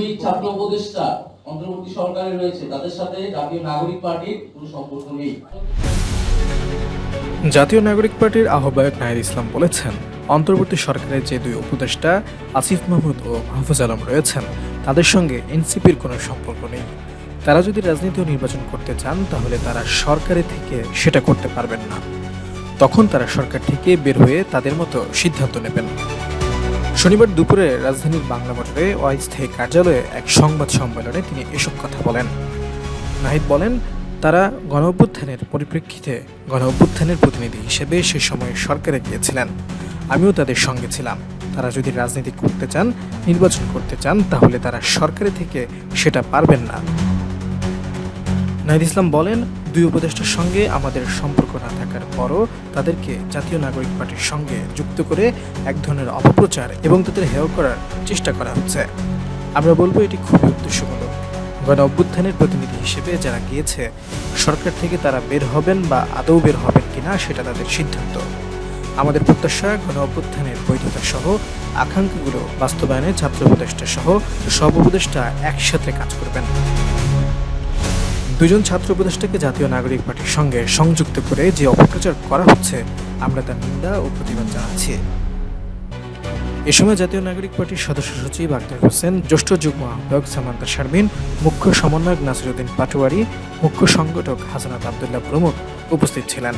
দুই ছাত্র উপদেষ্টা, অন্তর্বর্তী সরকারে রয়েছে, তাদের সাথে জাতীয় নাগরিক পার্টির কোনো সম্পর্ক নেই। জাতীয় নাগরিক পার্টির আহ্বায়ক নাহিদ ইসলাম বলেছেন, অন্তর্বর্তী সরকারের যে দুই উপদেষ্টা, আসিফ মাহমুদ ও মাহফুজ আলম রয়েছেন, তাদের সঙ্গে এনসিপির কোনো সম্পর্ক নেই। তারা যদি রাজনীতি ও নির্বাচন করতে চান, তাহলে তারা সরকারে থেকে সেটা করতে পারবেন না। তখন তারা সরকার থেকে বের হয়ে তাদের মতো সিদ্ধান্ত নেবেন। শনিবার দুপুরে রাজধানীর বাংলা মোটরে অস্থায়ী কার্যালয়ে এক সংবাদ সম্মেলনে তিনি এসব কথা বলেন। নাহিদ বলেন, তারা গণ অভ্যুত্থানের পরিপ্রেক্ষিতে গণ অভ্যুত্থানের প্রতিনিধি হিসেবে সে সময় সরকারে গিয়েছিলেন। আমিও তাদের সঙ্গে ছিলাম। তারা যদি রাজনীতি করতে চান, নির্বাচন করতে চান, তাহলে তারা সরকারে থেকে সেটা পারবেন না। নাহিদ ইসলাম বলেন, দুই উপদেষ্টার সঙ্গে আমাদের সম্পর্ক না থাকার পরও তাদেরকে জাতীয় নাগরিক পার্টির সঙ্গে যুক্ত করে এক ধরনের অপপ্রচার এবং তাদের হেয় করার চেষ্টা করা হচ্ছে। আমরা বলব এটি খুবই উদ্দেশ্যমূলক। গণ অভ্যুত্থানের প্রতিনিধি হিসেবে যারা গিয়েছে, সরকার থেকে তারা বের হবেন বা আদৌ বের হবেন কিনা সেটা তাদের সিদ্ধান্ত। আমাদের প্রত্যাশা, গণ অভ্যুত্থানের বৈধতা সহ আকাঙ্ক্ষাগুলো বাস্তবায়নে ছাত্র উপদেষ্টা সহ সব উপদেষ্টা একসাথে কাজ করবেন। দুজন ছাত্র উপদেষ্টাকে জাতীয় নাগরিক পার্টির সঙ্গে সংযুক্ত করে যে অপপ্রচার করা হচ্ছে, আমরা তার নিন্দা ও প্রতিবাদ জানাচ্ছি। এ সময় জাতীয় নাগরিক পার্টির সদস্য সচিব আক্তার হোসেন, জ্যেষ্ঠ যুগ্ম আহ্বায়ক সামান্তা শারমিন, মুখ্য সমন্বয়ক নাসিরুদ্দিন পাটোয়ারি, মুখ্য সংগঠক হাসানাত আবদুল্লাহ প্রমুখ উপস্থিত ছিলেন।